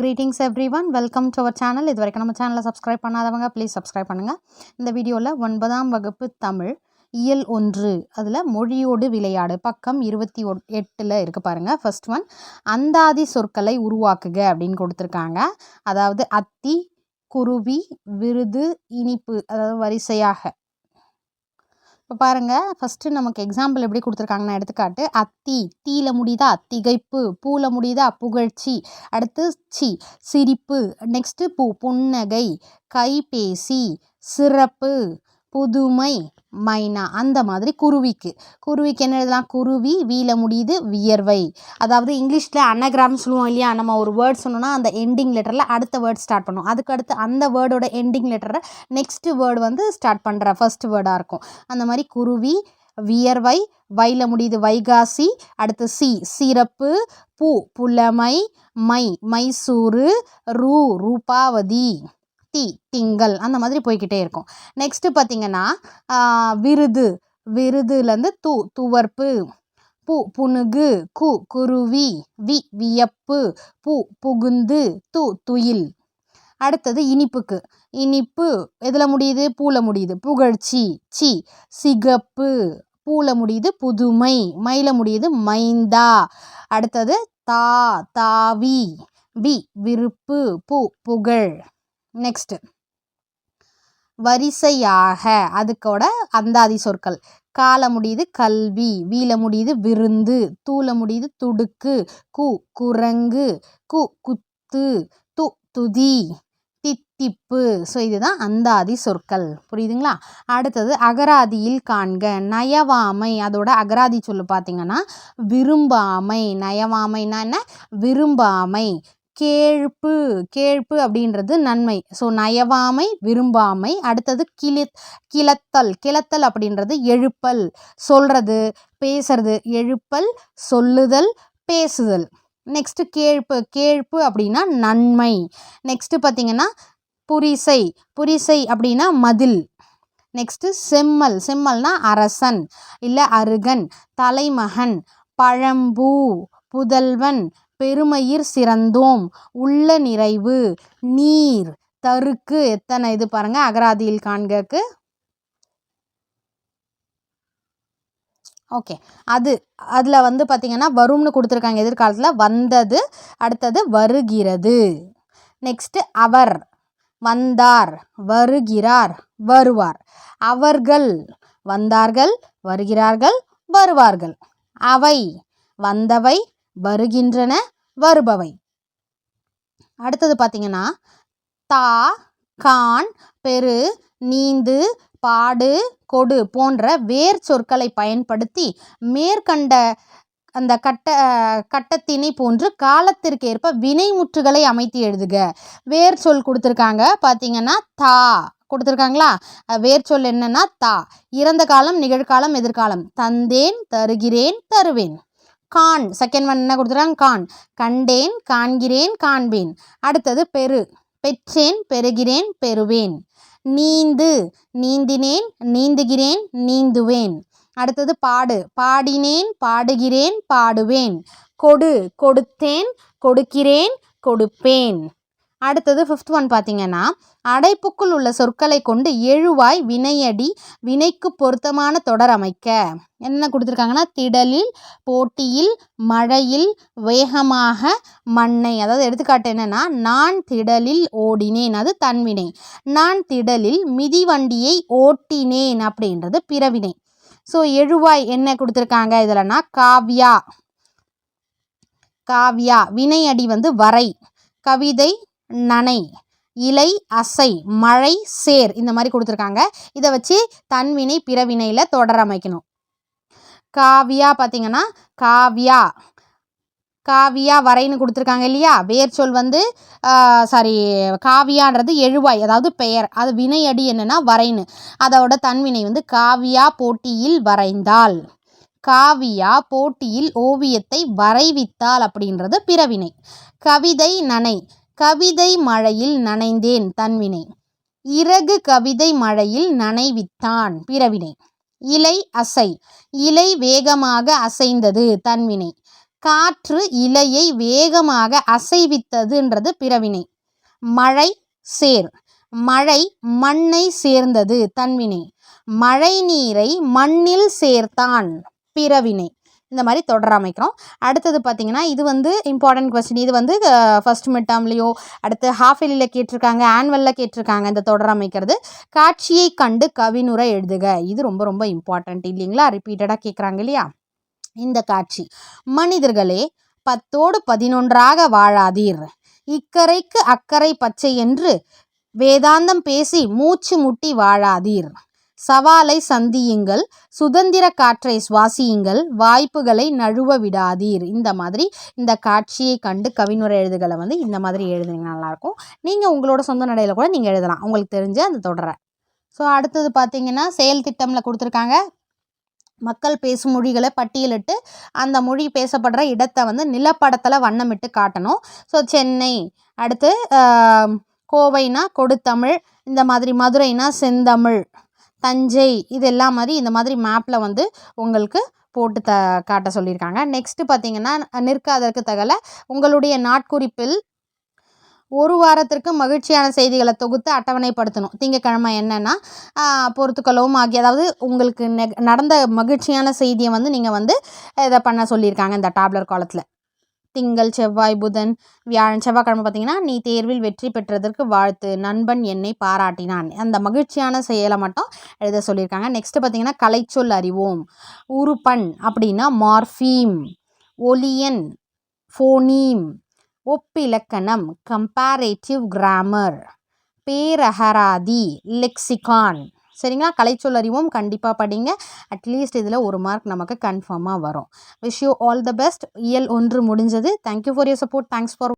Greetings everyone welcome to our channel இது வரைக்கும் நம்ம சேனலை சப்ஸ்கிரைப் பண்ணாதவங்க ப்ளீஸ் சப்ஸ்கிரைப் பண்ணுங்கள் இந்த வீடியோவில் ஒன்பதாம் வகுப்பு தமிழ் இயல் ஒன்று அதில் மொழியோடு விளையாடு பக்கம் இருபத்தி ஒ எட்டில் இருக்குது பாருங்கள் ஃபர்ஸ்ட் ஒன் அந்தாதி சொற்களை உருவாக்குக அப்படின்னு கொடுத்துருக்காங்க. அதாவது அத்தி குருவி விருது இனிப்பு அதாவது வரிசையாக. இப்போ பாருங்கள் ஃபஸ்ட்டு நமக்கு எக்ஸாம்பிள் எப்படி கொடுத்துருக்காங்கன்னா எடுத்துக்காட்டு அத்தி தீல முடியுதா? திகைப்பு பூல முடியுதா? புகழ்ச்சி. அடுத்து சி சிரிப்பு. நெக்ஸ்ட்டு பூ புன்னகை. கைபேசி சிறப்பு. புதுமை மைனா அந்த மாதிரி குருவிக்கு. குருவிக்கு என்ன எழுதலாம்? குருவி வீல முடியுது வியர்வை. அதாவது இங்கிலீஷில் அனகிராம் சொல்லுவோம் இல்லையா? நம்ம ஒரு வேர்ட் சொன்னோன்னா அந்த எண்டிங் லெட்டரில் அடுத்த வேர்ட் ஸ்டார்ட் பண்ணுவோம். அதுக்கு அடுத்து அந்த வேர்டோட எண்டிங் லெட்டரை நெக்ஸ்ட்டு வேர்டு வந்து ஸ்டார்ட் பண்ணுற ஃபர்ஸ்ட் வேர்டாக இருக்கும். அந்த மாதிரி குருவி வியர்வை வையில் முடியுது வைகாசி. அடுத்து சி சிறப்பு பூ புலமை மை மைசூரு ரூ ரூபாவதி. தி திங்கள் அந்த மாதிரி போய்கிட்டே இருக்கும். நெக்ஸ்ட்டு பார்த்தீங்கன்னா விருது. விருதுலேருந்து து துவர்ப்பு. பு புனுகு கு குருவி வி வியப்பு. பு புகுந்து து துயில். அடுத்தது இனிப்புக்கு. இனிப்பு எதில் முடியுது? பூல முடியுது. புகழ்ச்சி சி சிகப்பு. பூல முடியுது புதுமை. மயில முடியுது மைந்தா. அடுத்தது தா தாவி. வி விருப்பு. பு புகழ். நெக்ஸ்ட்டு வரிசையாக. அதுக்கோட அந்தாதி சொற்கள். கால முடியுது கல்வி வீல முடியுது விருந்து தூள முடியுது துடுக்கு கு குரங்கு கு குத்து து துதி தித்திப்பு. ஸோ இதுதான் அந்தாதி சொற்கள். புரியுதுங்களா? அடுத்தது அகராதியில் காண்க. நயவாமை அதோட அகராதி சொல்லு பார்த்தீங்கன்னா விரும்பாமை. நயவாமைன்னா என்ன? விரும்பாமை. கேழ்ப்பு கேழ்ப்பு அப்படின்றது நன்மை. ஸோ நயவாமை விரும்பாமை அடுத்தது கிளி கிளத்தல் கிளத்தல் அப்படின்றது எழுப்பல் சொல்கிறது பேசுறது எழுப்பல் சொல்லுதல் பேசுதல். நெக்ஸ்ட்டு கேழ்ப்பு கேழ்ப்பு அப்படின்னா நன்மை. நெக்ஸ்ட்டு பார்த்தீங்கன்னா புரிசை புரிசை அப்படின்னா மதில். நெக்ஸ்ட்டு செம்மல் செம்மல்னா அரசன் இல்லை அருகன் தலைமகன் பழம்பூ புதல்வன் பெருமயிர் சிறந்தோம். உள்ள நிறைவு. நீர். தருக்கு. எத்தனை? இது பாருங்க. அகராதியில் காண்கக்கு. ஓகே. அது அதில் வந்து பார்த்திங்கன்னா வரும்னு கொடுத்துருக்காங்க. எதிர்காலத்தில் வந்தது அடுத்தது வருகிறது. நெக்ஸ்ட்டு அவர். வந்தார். வருகிறார். வருவார். அவர்கள். வந்தார்கள். வருகிறார்கள். வருவார்கள். அவை. வந்தவை. வருகின்றன வருபவை. அடுத்தது பார்த்தீங்கன்னா தா கான் பெரு நீந்து பாடு கொடு போன்ற வேர் சொற்களை பயன்படுத்தி மேற்கண்ட அந்த கட்ட கட்டத்தினை போன்று காலத்திற்கேற்ப வினைமுற்றுகளை அமைத்து எழுதுக. வேர் சொல் கொடுத்துருக்காங்க பார்த்தீங்கன்னா தா கொடுத்துருக்காங்களா? வேர் சொல் என்னன்னா தா. இறந்த காலம் நிகழ்காலம் எதிர்காலம். தந்தேன் தருகிறேன் தருவேன். கான். செகண்ட் ஒன் என்ன கொடுத்துருக்காங்க? கான். கண்டேன் காண்கிறேன் காண்பேன். அடுத்தது பெரு. பெற்றேன் பெறுகிறேன் பெறுவேன். நீந்து நீந்தினேன் நீந்துகிறேன் நீந்துவேன். அடுத்தது பாடு. பாடினேன் பாடுகிறேன் பாடுவேன். கொடு கொடுத்தேன் கொடுக்கிறேன் கொடுப்பேன். அடுத்தது ஃபிஃப்த் ஒன் பார்த்தீங்கன்னா அடைப்புக்குள் உள்ள சொற்களை கொண்டு எழுவாய் வினையடி வினைக்கு பொருத்தமான தொடர் அமைக்க. என்ன கொடுத்துருக்காங்கன்னா திடலில் போட்டியில் மழையில் வேகமாக மண்ணை. அதாவது எடுத்துக்காட்டு என்னென்னா நான் திடலில் ஓடினேன் அது தன்வினை நான் திடலில் மிதிவண்டியை ஓட்டினேன் அப்படின்றது பிறவினை. ஸோ எழுவாய் என்ன கொடுத்துருக்காங்க இதில்னா காவ்யா. காவ்யா வினையடி வந்து வரை. கவிதை நனை இலை அசை மழை சேர் இந்த மாதிரி கொடுத்துருக்காங்க. இதை வச்சு தன்வினை பிறவினையில் தொடர அமைக்கணும். காவியா பார்த்தீங்கன்னா காவியா. காவியா வரைன்னு கொடுத்துருக்காங்க இல்லையா? வேர் சொல் வந்து சாரி காவியான்றது எழுவாய் அதாவது பெயர். அது வினையடி என்னென்னா வரைன்னு. அதோட தன்வினை வந்து காவியா போட்டியில் வரைந்தால். காவியா போட்டியில் ஓவியத்தை வரைவித்தால் அப்படின்றது பிறவினை. கவிதை நனை கவிதை மழையில் நனைந்தேன் தன்வினை. இறகு கவிதை மழையில் நனைவித்தான் பிறவினை. இலை அசை. இலை வேகமாக அசைந்தது தன்வினை. காற்று இலையை வேகமாக அசைவித்ததுன்றது பிறவினை. மழை சேர். மழை மண்ணை சேர்ந்தது தன்வினை. மழை நீரை மண்ணில் சேர்த்தான் பிறவினை. இந்த மாதிரி தொடர அமைக்கிறோம். அடுத்தது பார்த்தீங்கன்னா இது வந்து இம்பார்ட்டன்ட் கொஸ்டின் இது வந்து ஃபர்ஸ்ட் மிட் டேர்ம்லேயோ அடுத்து ஹாஃப் இயர்லியில் கேட்டிருக்காங்க ஆனுவலில் கேட்டிருக்காங்க இந்த தொடர் அமைக்கிறது. காட்சியை கண்டு கவினுரை எழுதுக. இது ரொம்ப ரொம்ப இம்பார்ட்டன்ட் இல்லைங்களா? ரிப்பீட்டடாக கேட்குறாங்க இல்லையா? இந்த காட்சி. மனிதர்களே பத்தோடு பதினொன்றாக வாழாதீர். இக்கரைக்கு அக்கறை பச்சை என்று வேதாந்தம் பேசி மூச்சு முட்டி வாழாதீர். சவாலை சந்தியுங்கள் சுதந்திர காற்றை சுவாசியுங்கள் வாய்ப்புகளை நழுவ விடாதீர். இந்த மாதிரி இந்த காட்சியை கண்டு கவினுரை எழுதுகளை வந்து இந்த மாதிரி எழுதுனீங்கன்னா நல்லாயிருக்கும் நீங்கள் உங்களோட சொந்த நடையில் கூட நீங்கள் எழுதலாம். உங்களுக்கு தெரிஞ்ச அந்த தொடரை. ஸோ அடுத்தது பார்த்தீங்கன்னா செயல் திட்டமில் கொடுத்துருக்காங்க. மக்கள் பேசும் மொழிகளை பட்டியலிட்டு அந்த மொழி பேசப்படுற இடத்தை வந்து நிலப்படத்தில் வண்ணமிட்டு காட்டணும். ஸோ சென்னை அடுத்து கோவைனா கொடுத்தமிழ் இந்த மாதிரி மதுரைனா செந்தமிழ் தஞ்சை இது எல்லாம் மாதிரி இந்த மாதிரி மேப்பில் வந்து உங்களுக்கு போட்டு த காட்ட சொல்லியிருக்காங்க. நெக்ஸ்ட்டு பார்த்தீங்கன்னா நிற்காதற்கு தகல உங்களுடைய நாட்குறிப்பில் ஒரு வாரத்திற்கு மகிழ்ச்சியான செய்திகளை தொகுத்து அட்டவணைப்படுத்தணும். திங்கக்கிழமை என்னென்னா பொறுத்துக்களவும் ஆகிய அதாவது உங்களுக்கு நடந்த மகிழ்ச்சியான செய்தியை வந்து நீங்கள் வந்து இதை பண்ண சொல்லியிருக்காங்க இந்த டாப்லர் காலத்தில். திங்கள் செவ்வாய் புதன் வியாழன் செவ்வாய்க்கிழமை பார்த்தீங்கன்னா நீ தேர்வில் வெற்றி பெற்றதற்கு வாழ்த்து. நண்பன் என்னை பாராட்டினான். அந்த மகிழ்ச்சியான செயலை மட்டும் எழுத சொல்லியிருக்காங்க. நெக்ஸ்ட்டு பார்த்தீங்கன்னா கலைச்சொல் அறிவோம். உருப்பன் அப்படின்னா மார்ஃபீம். ஒலியன் ஃபோனீம். ஒப்பிலக்கணம் கம்பேரேட்டிவ் கிராமர். பேரகராதி லெக்சிகான். சரிங்களா? கலைச்சொல் அறிவோம். கண்டிப்பாக படிங்க. அட்லீஸ்ட் இதில் ஒரு மார்க் நமக்கு கன்ஃபார்மாக வரும். Wish you all the best இயல் ஒன்று முடிஞ்சது. Thank you for your support thanks for